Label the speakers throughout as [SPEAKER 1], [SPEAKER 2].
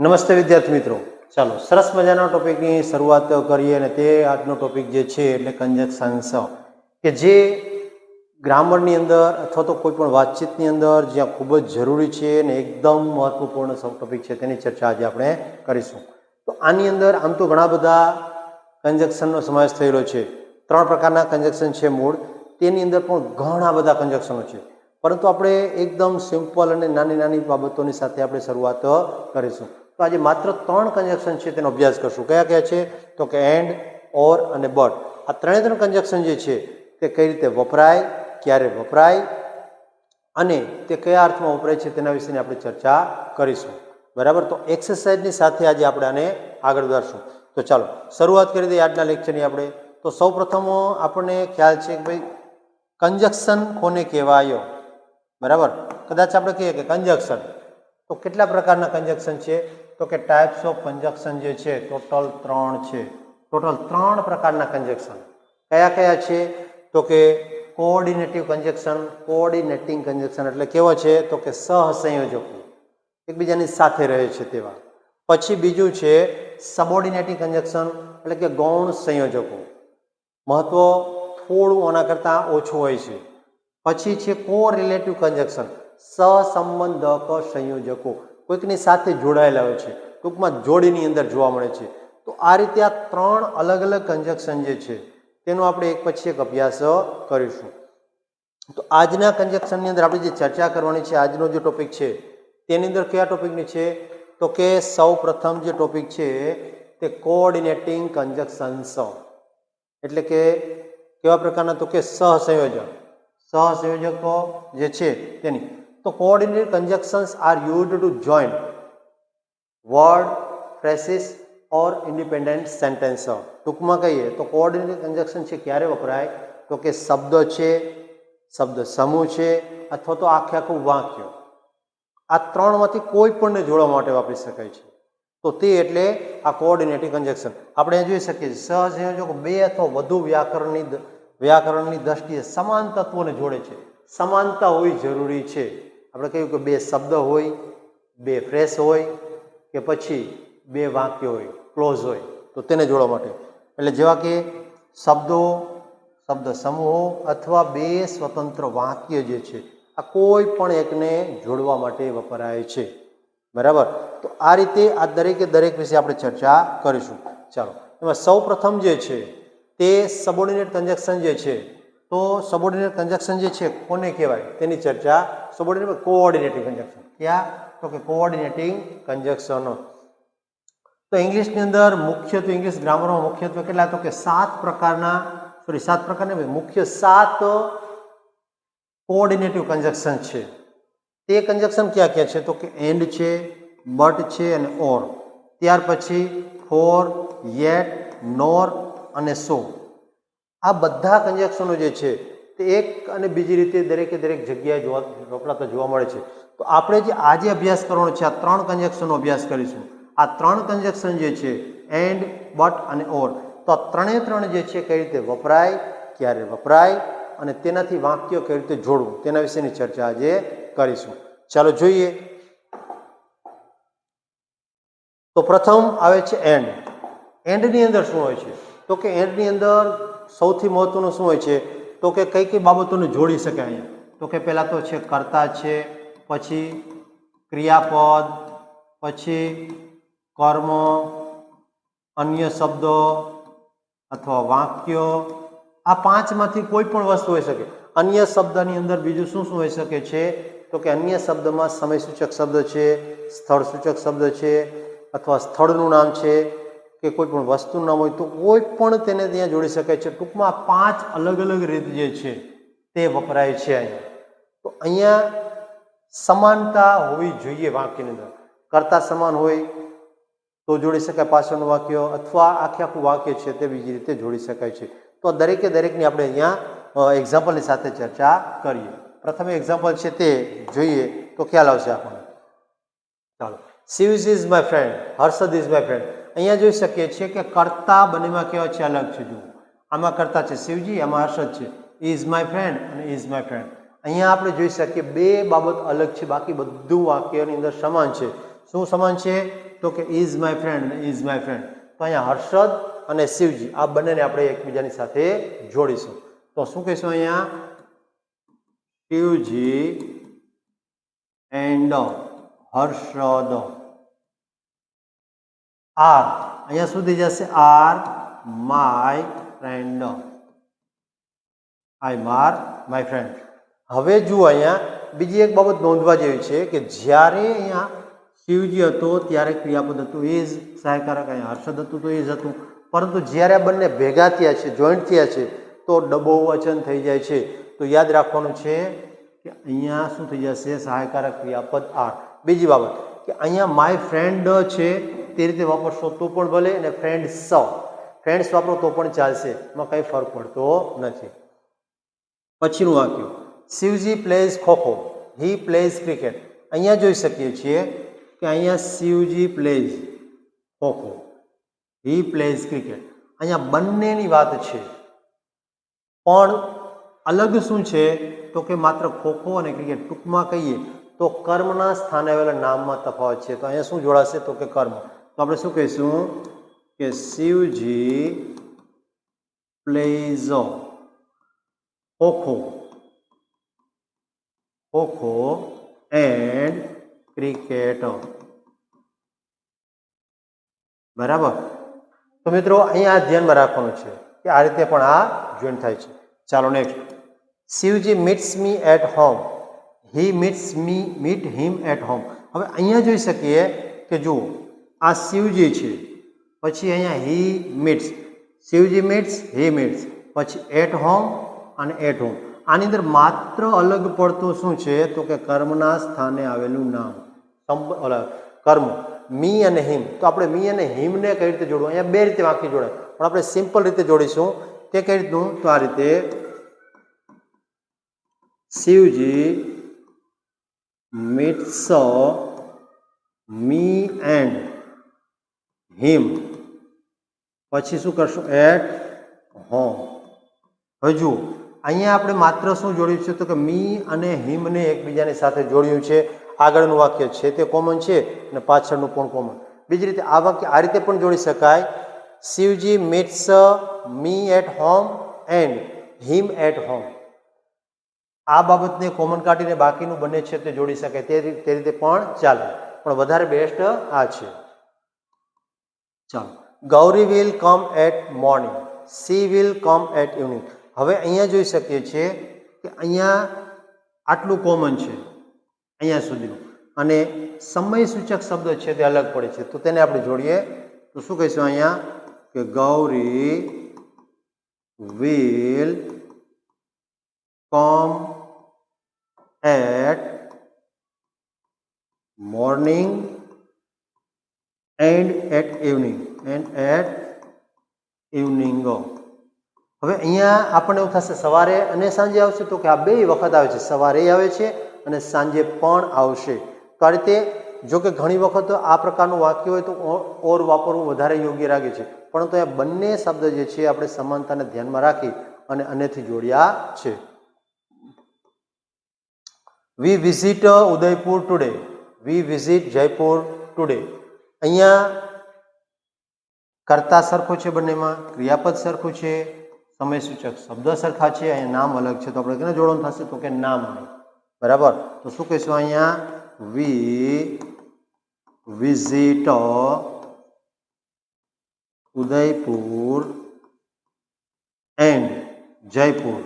[SPEAKER 1] નમસ્તે વિદ્યાર્થી મિત્રો. ચાલો, સરસ મજાના ટોપિકની શરૂઆત કરીએ અને તે આજનો ટોપિક જે છે એટલે કંજક્શન્સ કે જે ગ્રામરની અંદર અથવા તો કોઈ પણ વાતચીતની અંદર જ્યાં ખૂબ જ જરૂરી છે અને એકદમ મહત્વપૂર્ણ ટોપિક છે તેની ચર્ચા આજે આપણે કરીશું. તો આની અંદર આમ તો ઘણા બધા કંજક્શનનો સમાવેશ થયેલો છે. ત્રણ પ્રકારના કંજક્શન છે મૂળ. તેની અંદર પણ ઘણા બધા કંજક્શનો છે. પરંતુ આપણે એકદમ સિમ્પલ અને નાની નાની બાબતોની સાથે આપણે શરૂઆત કરીશું. તો આજે માત્ર ત્રણ કન્જેક્શન છે, તેનો અભ્યાસ કરશું. કયા કયા છે? તો કે એન્ડ ઓર અને બટ આ ત્રણે ત્રણ કન્જેક્શન જે છે, તે કઈ રીતે વપરાય, ક્યારે વપરાય, અને તે કયા અર્થમાં વપરાય છે, તેના વિશેની આપણે ચર્ચા કરીશું. બરાબર? તો એક્સરસાઇઝની સાથે આજે આપણે આને આગળ વધારશું. તો ચાલો, શરૂઆત કરી દઈએ આજના લેક્ચરની આપણે. તો સૌ પ્રથમ આપણને ખ્યાલ છે કે ભાઈ કંજક્શન કોને કહેવાયો? બરાબર? કદાચ આપણે કહીએ કે કંજક્શન તો કેટલા પ્રકારના કંજક્શન છે? તો કે ટાઈપ્સ ઓફ કંજક્શન જે છે ટોટલ ત્રણ છે. ટોટલ ત્રણ પ્રકારના કંજક્શન કયા કયા છે? તો કે કોઓર્ડિનેટિવ કંજક્શન કોઓર્ડિનેટિંગ કંજક્શન એટલે કેવો છે? તો કે સહસંયોજકો. એકબીજાની સાથે રહે છે તેવા. પછી બીજું છે સબોર્ડિનેટિંગ કંજક્શન એટલે કે ગૌણ સંયોજકો. મહત્વ થોડું આના કરતાં ઓછું હોય છે. પછી છે કો રિલેટિવ કંજક્શન સહસંબંધક સંયોજકો. કોઈકની સાથે જોડાયેલા હોય છે ટૂંકમાં જોડીની અંદર જોવા મળે છે. તો આ રીતે આ ત્રણ અલગ અલગ કંજક્શન જે છે, તેનો આપણે એક પછી એક અભ્યાસ કરીશું. તો આજના કંજક્શનની અંદર આપણે જે ચર્ચા કરવાની છે, આજનો જે ટોપિક છે, તેની અંદર કયા ટોપિકની છે? તો કે સૌ પ્રથમ જે ટોપિક છે, તે કોઓર્ડિનેટિંગ કન્જક્શન્સ એટલે કે કેવા પ્રકારના? તો કે સહસંયોજક. સહસંયોજકો જે છે, તેની તો coordinate conjunctions are use to join word phrases or independent sentence ટૂંકમાં કહીએ તો કોઓર્ડિનેટ કન્જેક્શન છે ક્યારે વપરાય? તો કે શબ્દ છે, શબ્દ સમૂહ છે, અથવા તો આખે આખું વાક્ય. આ ત્રણમાંથી કોઈ પણને જોડવા માટે વાપરી શકાય છે. તો તે એટલે આ કોઓર્ડિનેટિવ કન્જેક્શન આપણે જોઈ શકીએ છીએ સહસંયોજકો બે અથવા વધુ વ્યાકરણની વ્યાકરણની દ્રષ્ટિએ સમાન તત્વોને જોડે છે. સમાનતા હોવી જરૂરી છે. આપણે કહ્યું કે બે શબ્દ હોય, બે ફ્રેશ હોય કે પછી બે વાક્ય હોય, ક્લોઝ હોય. તો તેને જોડવા માટે. એટલે જેવા કે શબ્દો, શબ્દ સમૂહો અથવા બે સ્વતંત્ર વાક્ય જે છે, આ કોઈ પણ એકને જોડવા માટે વપરાય છે. બરાબર? તો આ રીતે આ દરેકે દરેક વિશે આપણે ચર્ચા કરીશું. ચાલો. એમાં સૌ જે છે, તે સબોર્ડિનેટ કન્જેક્શન જે છે તો સબોર્ડિનેટ કંજક્શન જે છે, કોને કહેવાય? તેની ચર્ચા સબોર્ડિનેટ કોઓર્ડિનેટિંગ કન્જેક્શન ક્યાં? તો કે કોઓર્ડિનેટિંગ કંજક્શનો તો ઇંગ્લિશની અંદર મુખ્યત્વે, ઇંગ્લિશ ગ્રામરમાં મુખ્યત્વે કેટલા? તો કે સાત પ્રકારના સોરી સાત પ્રકારના મુખ્ય સાત કોઓર્ડિનેટિવ કંજક્શન છે. તે કન્જક્શન ક્યાં ક્યાં છે? તો કે એન્ડ છે બટ છે અને ઓર ત્યાર પછી ફોર યેટ નોર અને સો આ બધા કંજક્શનો જે છે, તે એક અને બીજી રીતે દરેકે દરેક જગ્યાએ જોવા વપરાતા જોવા મળે છે. તો આપણે જે આજે અભ્યાસ કરવાનો છે, આ ત્રણ કંજક્શનનો અભ્યાસ કરીશું. આ ત્રણ કન્જેક્શન જે છે એન્ડ બટ અને ઓર તો આ ત્રણે ત્રણ જે છે, કઈ રીતે વપરાય, ક્યારે વપરાય, અને તેનાથી વાક્ય કઈ રીતે જોડવું, તેના વિશેની ચર્ચા આજે કરીશું. ચાલો જોઈએ. તો પ્રથમ આવે છે એન્ડ એન્ડની અંદર શું હોય છે? તો કે એની અંદર સૌથી મહત્વનું શું હોય છે? તો કે કઈ કઈ બાબતોને જોડી શકાય અહીંયા? તો કે પહેલાં તો છે કર્તા છે, પછી ક્રિયાપદ, પછી કર્મ, અન્ય શબ્દો અથવા વાક્યો. આ પાંચમાંથી કોઈ પણ વસ્તુ હોઈ શકે. અન્ય શબ્દની અંદર બીજું શું શું હોઈ શકે છે? તો કે અન્ય શબ્દમાં સમયસૂચક શબ્દ છે સ્થળ સૂચક શબ્દ છે, અથવા સ્થળનું નામ છે કે કોઈ પણ વસ્તુ નામ હોય તો કોઈ પણ તેને ત્યાં જોડી શકાય છે. ટૂંકમાં પાંચ અલગ અલગ રીત જે છે તે વપરાય છે અહીંયા તો અહીંયા સમાનતા હોવી જોઈએ વાક્યની અંદર. કરતા સમાન હોય તો જોડી શકાય પાછળનું વાક્ય અથવા આખે આખું વાક્ય છે તે બીજી રીતે જોડી શકાય છે. તો દરેકે દરેકની આપણે અહીંયા એક્ઝામ્પલની સાથે ચર્ચા કરીએ. પ્રથમ એક્ઝામ્પલ છે તે જોઈએ તો ખ્યાલ આવશે આપણને. ચાલો. સિવિઝ is my friend Harshad is my friend અહીંયા જોઈ શકીએ છીએ કે કરતા બંનેમાં કેવા છે, અલગ છે. જુઓ. આમાં કરતા છે શિવજી, આમાં હર્ષદ છે. ઇઝ માય ફ્રેન્ડ અને ઇઝ માય ફ્રેન્ડ અહીંયા આપણે જોઈ શકીએ બે બાબત અલગ છે, બાકી બધું વાક્યની અંદર સમાન છે. શું સમાન છે? તો કે is my friend is my friend તો અહીંયા હર્ષદ અને શિવજી, આ બંનેને આપણે એકબીજાની સાથે જોડીશું. તો શું કહીશું અહીંયા? શિવજી એન્ડ હર્ષદ. આર અહીંયા સુધી જશે આર માય ફ્રેન્ડ આઈ માર માય ફ્રેન્ડ હવે જુઓ અહીંયા બીજી એક બાબત નોંધવા જેવી છે કે જ્યારે અહીંયા શિવજી હતો ત્યારે ક્રિયાપદ હતું એ જ સહાયકારક, અહીંયા હર્ષદ હતું તો એ જ હતું. પરંતુ જ્યારે આ બંને ભેગા થયા છે જોઈન્ટ થયા છે, તો ડબો વચન થઈ જાય છે. તો યાદ રાખવાનું છે કે અહીંયા શું થઈ જશે? સહાયકારક ક્રિયાપદ આર બીજી બાબત કે અહીંયા માય ફ્રેન્ડ છે તે રીતે વાપરશો તો પણ ભલે અને ફ્રેન્ડ સ. ફ્રેન્ડ્સ વાપરો તો પણ ચાલશે. એમાં કંઈ ફરક પડતો નથી. પછીનું વાક્ય. Shivji plays kho kho he plays cricket અહીંયા જોઈ શકીએ છીએ કે અહીંયા Shivji plays kho kho he plays cricket અહીંયા બંનેની વાત છે. પણ અલગ શું છે? તો કે માત્ર ખોખો અને ક્રિકેટ ટૂંકમાં કહીએ તો કર્મના સ્થાને આવેલા નામમાં તફાવત છે. તો અહીંયા શું જોડાશે? તો કે કર્મ. આપણે શું કહીશું કે Shivji plays, kho kho kho kho and cricket. બરાબર? તો મિત્રો, અહીંયા ધ્યાનમાં રાખવાનું છે કે આ રીતે પણ આ જોઈન થાય છે. ચાલો next Shivji meets me at home he meets me meet him at home હવે અહીંયા જોઈ શકીએ કે જુઓ આ શિવજી છે. પછી અહીંયા he meets Shivji meets he meets પછી એટ હોમ અને એટ હોમ આની અંદર માત્ર અલગ પડતું શું છે? તો કે કર્મના સ્થાને આવેલું નામ. કર્મ. મી અને હિમ. તો આપણે મી અને હિમને કઈ રીતે જોડવું? અહીંયા બે રીતે વાક્ય જોડાય પણ આપણે સિમ્પલ રીતે જોડીશું. તે કઈ રીતનું? તો આ રીતે Shivji meets me and. Him. પછી શું કરશું? એટ હોમ હવે જુઓ અહીંયા આપણે માત્ર શું જોડ્યું છે? તો કે મી અને હિમને એકબીજાની સાથે જોડ્યું છે. આગળનું વાક્ય છે તે કોમન છે અને પાછળનું પણ કોમન. બીજી રીતે આ વાક્ય આ રીતે પણ જોડી શકાય. Shivji meets me at home and him at home આ બાબતને કોમન કાઢીને બાકીનું બંને છે તે જોડી શકાય. તે રીતે પણ ચાલે. પણ વધારે બેસ્ટ આ છે. ચાલો. Gauri will come at morning she will come at evening હવે અહીંયા જોઈ શકીએ છીએ કે અહીંયા આટલું કોમન છે, અહીંયા સુધીનું. અને સમય સૂચક શબ્દ છે તે અલગ પડે છે. તો તેને આપણે જોડીએ. તો શું કહીશું અહીંયા? કે Gauri will come at morning and at evening and at evening હવે અહીંયા આપણને એવું થશે, સવારે અને સાંજે આવશે તો કે આ બે વખત આવે છે. સવારે આવે છે અને સાંજે પણ આવશે. તો આ રીતે જો કે ઘણી વખત આ પ્રકારનું વાક્ય હોય તો ઓર વાપરવું વધારે યોગ્ય લાગે છે. પરંતુ અહીંયા બંને શબ્દ જે છે આપણે સમાનતાને ધ્યાનમાં રાખી અને અનેથી જોડ્યા છે. We visit Udaipur today we visit Jaipur today અહીંયા કર્તા સરખો છે બંનેમાં, ક્રિયાપદ સરખું છે, સમય સૂચક શબ્દ સરખા છે, અહીંયા નામ અલગ છે, તો આપણે કેને જોડવાનું થશે? તો કે નામ બરાબર? તો શું કહીશું અહીંયા? We, visit Udaipur and Jaipur.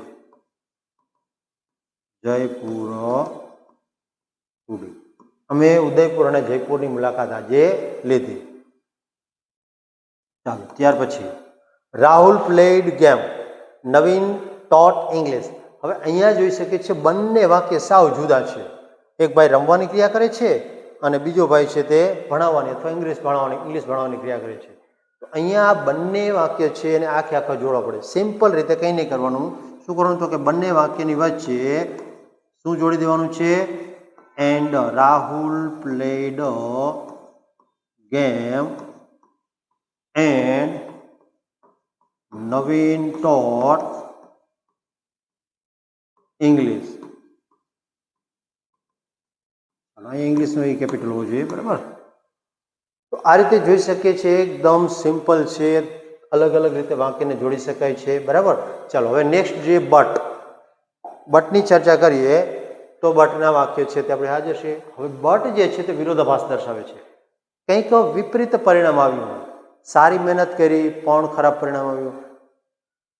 [SPEAKER 1] Jaipur today અમે ઉદયપુર અને જયપુરની મુલાકાત આજે લીધી. ચાલો, ત્યાર પછી Rahul played game Naveen taught English હવે અહીંયા જોઈ શકીએ છીએ બંને વાક્ય સાવ જુદા છે. એક ભાઈ રમવાની ક્રિયા કરે છે અને બીજો ભાઈ છે તે ભણાવવાની અથવા ઇંગ્લિશ ભણાવવાની ઇંગ્લિશ ભણાવવાની ક્રિયા કરે છે. તો અહીંયા આ બંને વાક્ય છે એને આખે આખા જોડવા પડે. સિમ્પલ રીતે કંઈ નહીં કરવાનું. શું કરવાનું તો કે બંને વાક્યની વચ્ચે શું જોડી દેવાનું છે? And Rahul played game and Naveen taught English અહીંયા ઇંગ્લિશનો એ કેપિટલ હોવો જોઈએ, બરાબર? તો આ રીતે જોઈ શકીએ છીએ, એકદમ સિમ્પલ છે, અલગ અલગ રીતે વાક્યને જોડી શકાય છે, બરાબર? ચાલો, હવે નેક્સ્ટ જે બટ બટની ચર્ચા કરીએ. તો બટના વાક્ય છે તે આપણે હાજર છે હવે બટ જે છે તે વિરોધાભાસ દર્શાવે છે. કંઈક વિપરીત પરિણામ આવ્યું. હોય સારી મહેનત કરી, પણ ખરાબ પરિણામ આવ્યું.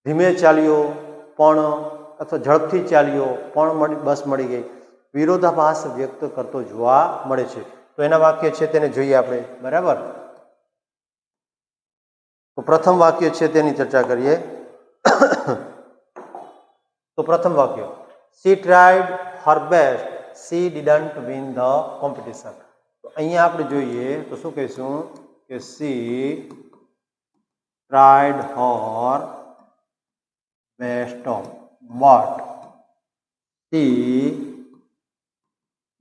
[SPEAKER 1] ધીમે ચાલ્યો, પણ અથવા ઝડપથી ચાલ્યો, પણ બસ મળી ગઈ. વિરોધાભાસ વ્યક્ત કરતો જોવા મળે છે. તો એના વાક્ય છે તેને જોઈએ આપણે. બરાબર? તો પ્રથમ વાક્ય છે તેની ચર્ચા કરીએ. તો પ્રથમ વાક્ય. She tried her best she didn't win the competition તો અહીંયા આપણે જોઈએ, તો શું કહીશું કે she tried her best but she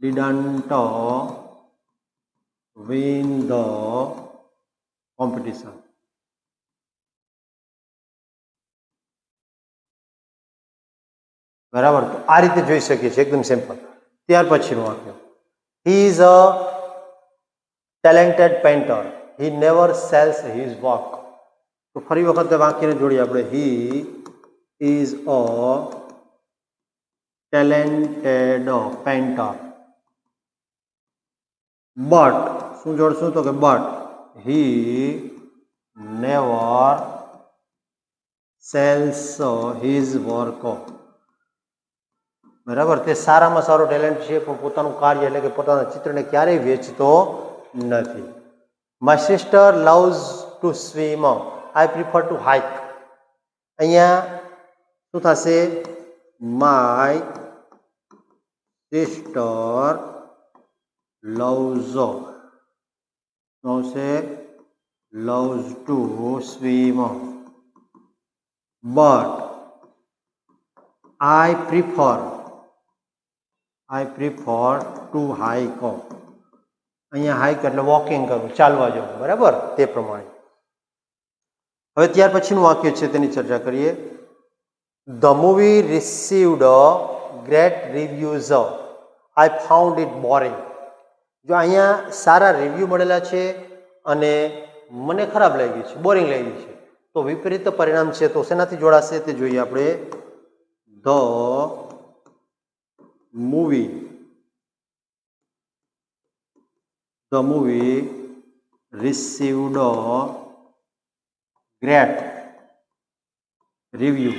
[SPEAKER 1] didn't win the competition. બરાબર? તો આ રીતે જોઈ શકીએ છીએ, એકદમ સિમ્પલ ત્યાર પછીનું વાક્ય he is a talented painter he never sells his work તો ફરી વખત વાક્યને જોડીએ આપણે. He is a talented painter but શું જોડશું તો કે but he never sells his work બરાબર? તે સારામાં સારો ટેલેન્ટ છે, પણ પોતાનું કાર્ય એટલે કે પોતાના ચિત્રને ક્યારેય વેચતો નથી. My sister loves to swim I prefer to hike અહીંયા શું થશે? માય સિસ્ટર loves આવશે loves to swim but I prefer I prefer to hike અહીંયા હાઈક એટલે વોકિંગ કરવું ચાલવા જવું, બરાબર? તે પ્રમાણે. હવે ત્યાર પછીનું વાક્ય છે, તેની ચર્ચા કરીએ. The movie received great reviews I found it boring જો અહીંયા સારા રિવ્યૂ મળેલા છે અને મને ખરાબ લાગી છે બોરિંગ લાગી છે, તો વિપરીત પરિણામ છે, તો શેનાથી જોડાશે તે જોઈએ આપણે. The movie the movie received great review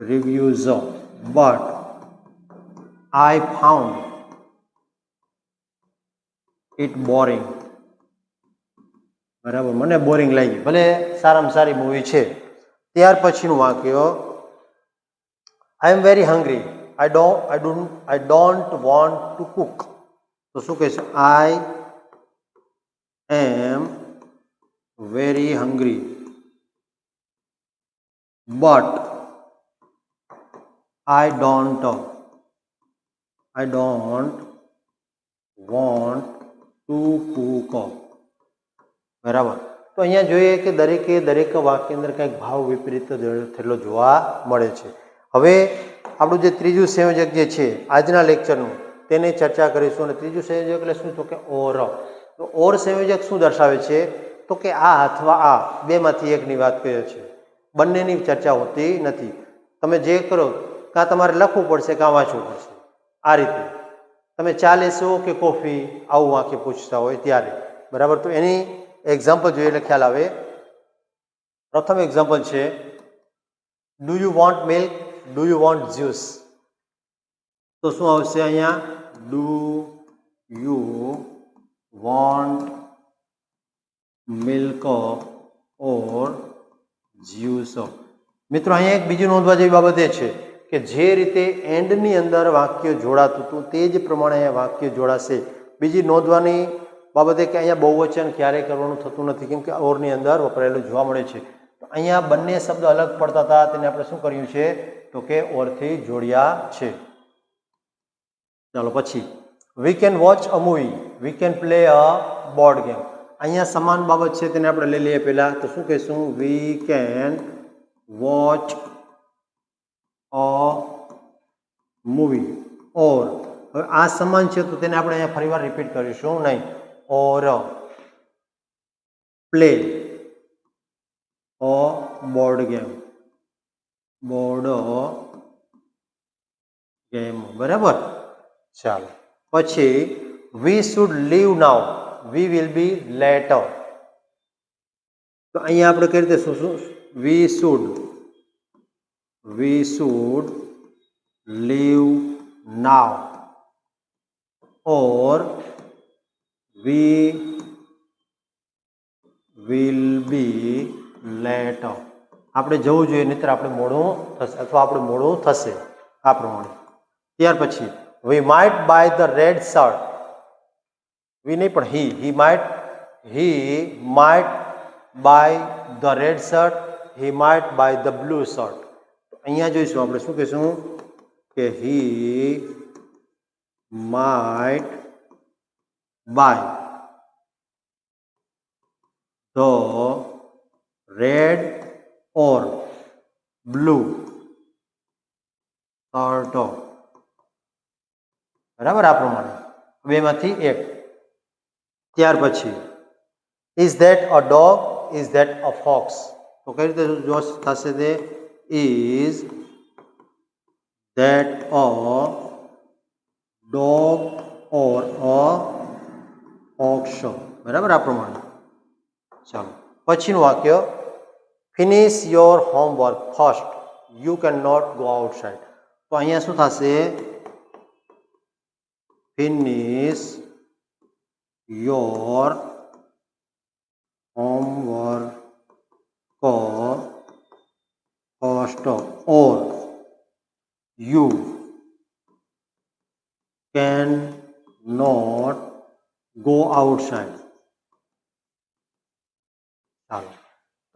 [SPEAKER 1] reviews but I found it boring બરાબર, મને બોરિંગ લાગી. ભલે સારામાં સારી મૂવી છે. ત્યાર પછીનું વાક્ય I am very hungry I don't I don't I don't want to cook તો શું કહીશું I am very hungry but I don't I don't want to cook બરાબર. તો અહીંયા જોઈએ કે દરેકે દરેક વાક્ય અંદર કંઈક ભાવ વિપરીત થયેલો જોવા મળે છે. હવે આપણું જે ત્રીજું સંયોજક જે છે, આજના લેક્ચરનું તેની ચર્ચા કરીશું. અને ત્રીજું સંયોજક એટલે શું? તો કે ઓર. તો ઓર સંયોજક શું દર્શાવે છે? તો કે આ અથવા આ, બેમાંથી એકની વાત કહે છે બંનેની ચર્ચા હોતી નથી. તમે જે કરો, કાં તમારે લખવું પડશે કાં વાંચવું પડશે. આ રીતે. તમે ચા લેશો કે કોફી, આવું વાંકે પૂછતા હોય ત્યારે. બરાબર? તો એની એક્ઝામ્પલ જોઈએ એટલે ખ્યાલ આવે. પ્રથમ એક્ઝામ્પલ છે do you want milk do you want juice તો શું આવશે અહીંયા? Do you want milk or juice મિત્રો અહીંયા એક બીજું નોંધવા જેવી બાબત એ છે કે જે રીતે એન્ડની અંદર વાક્ય જોડાતું હતું તે જ પ્રમાણે અહીંયા વાક્ય જોડાશે. બીજી નોંધવાની બાબતે કે અહીંયા બહુવચન ક્યારેય કરવાનું થતું નથી કેમ કે ઓરની અંદર વપરાયેલું જોવા મળે છે. અહીંયા બંને શબ્દ અલગ પડતા હતા તેને આપણે શું કર્યું છે? તો કે ઓરથી જોડ્યા છે. ચાલો પછી. We can watch a movie we can play a board game અહીંયા સમાન બાબત છે તેને આપણે લઈ લઈએ પહેલાં. તો શું કહીશું? We can watch a movie or હવે આ સમાન છે તો તેને આપણે અહીંયા ફરીવાર રિપીટ કરીશું. નહીં. Or play a board game board game. બરાબર? ચાલો. પછી we should leave now we will be later તો અહીંયા આપણે કઈ રીતે શું શું we should we should leave now or we will be later આપણે જવું જોઈએ, નહીતર આપણે મોડું થશે અથવા આપણે મોડું થશે આ પ્રમાણે. ત્યાર પછી we might buy the red shirt we નહીં, પણ he he might he might buy the red shirt he might buy the blue shirt અહીંયા જોઈશું આપણે શું કહીશું? કે he might buy the red or blue. Turtle બરાબર આ પ્રમાણે. બેમાંથી એક. ત્યાર પછી is that a dog is that a fox તો કઈ રીતે જો થશે તે? Is that a dog or a fox બરાબર આ પ્રમાણે. ચાલો. પછીનું વાક્ય finish your homework first you can not go outside તો અહીંયા શું થશે finish your homework first or you can not go outside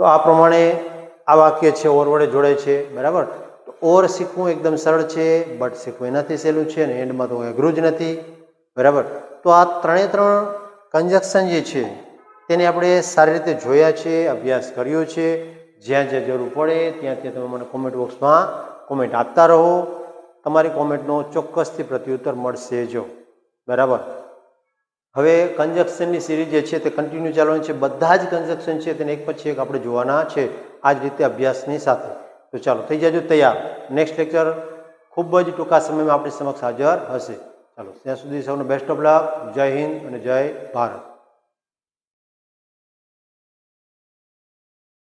[SPEAKER 1] તો આ પ્રમાણે આ વાક્ય છે, ઓર વડે જોડે છે, બરાબર? તો ઓર શીખવું એકદમ સરળ છે, બટ શીખવું એનાથી સહેલું છે અને એન્ડમાં તો અઘરું જ નથી, બરાબર? તો આ ત્રણે ત્રણ કન્જક્શન જે છે, તેને આપણે સારી રીતે જોયા છે, અભ્યાસ કર્યો છે, જ્યાં જ્યાં જરૂર પડે ત્યાં ત્યાં તમે મને કોમેન્ટ બોક્સમાં કોમેન્ટ આપતા રહો. તમારી કોમેન્ટનો ચોક્કસથી પ્રત્યુત્તર મળશે જો. બરાબર? હવે કન્જક્શનની સિરીઝ જે છે તે કન્ટિન્યુ ચાલવાની છે. બધા જ કન્જક્શન છે તેને એક પછી એક આપણે જોવાના છે આ જ રીતે અભ્યાસની સાથે. તો ચાલો, થઈ જાજો તૈયાર. નેક્સ્ટ લેક્ચર ખૂબ જ ટૂંકા સમયમાં આપણી સમક્ષ હાજર હશે. ચાલો, ત્યાં સુધી સૌનો બેસ્ટ ઓફ લક જય હિન્દ અને જય ભારત.